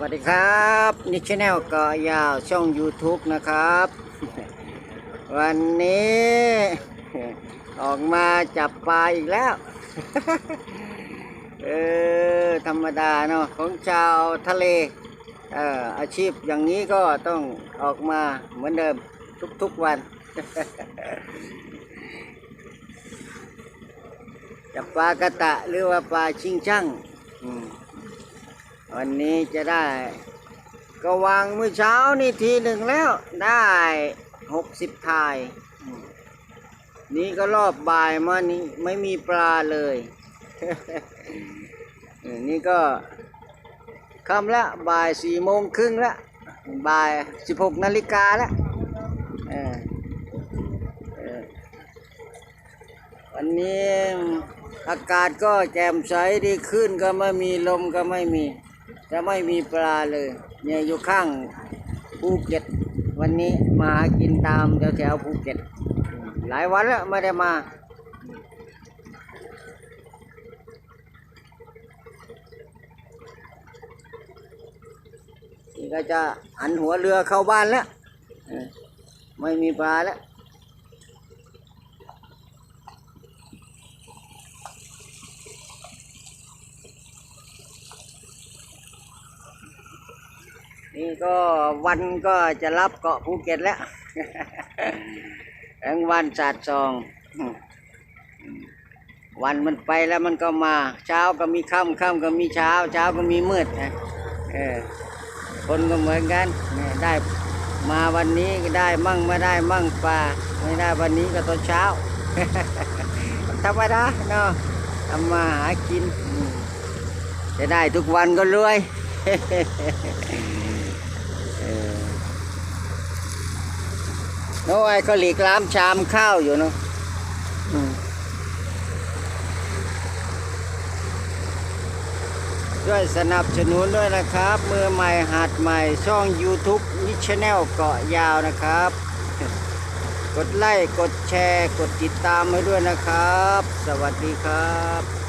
วัสดีครับนิชแนลกาะยาวช่อง YouTube นะครับ วันนี้ ออกมาจับปลาอีกแล้ว เออ ธรรมดาเนาะของชาวทะเลเอ่ออาชีพอย่างนี้ก็ต้องออกมาเหมือนเดิมทุกๆวัน จับปลากระตะหรือว่าปลาชิงช่าง วันนี้จะได้ ก็วางเมื่อเช้านี่ทีหนึ่งแล้ว ได้หกสิบทาย นี่ก็รอบบ่ายมานี่ไม่มีปลาเลย นี่ก็ค่ำละบ่ายสี่โมงครึ่งละบ่ายสิบหกนาฬิกาละวันนี้อากาศก็แจ่มใสดีขึ้นก็ไม่มีลมก็ไม่มี จะไม่มีปลาเลย เนี่ยอยู่ข้างภูเก็ต วันนี้มาหากินตามแถวแถวๆภูเก็ต หลายวันแล้วไม่ได้มา นี่ก็จะหันหัวเรือเข้าบ้านแล้ว ไม่มีปลาแล้ว นี่ก็วันก็จะรับเกาะภูเก็ตแล้วทั้งวันศาสตร์ซอง วันมันไปแล้วมันก็มา เช้าก็มีค่ำค่ำก็มีเช้า เช้าก็มีมืดนะเออคนก็เหมือนกันได้มาวันนี้ก็ได้มั่งไม่ได้มั่งปลาไม่ได้วันนี้ก็ตอนเช้าธรรมดาเนาะทำมาหากิน จะได้ทุกวันก็รวย เออโน้อยเขาหลีกล้ามชามข้าวอยู่เนาะอืมช่วยสนับสนุนด้วยนะครับ มือใหม่หัดใหม่ช่อง YouTube นิชแนลเกาะยาวนะครับ กดไลค์กดแชร์ กดติดตามให้ด้วยนะครับ สวัสดีครับ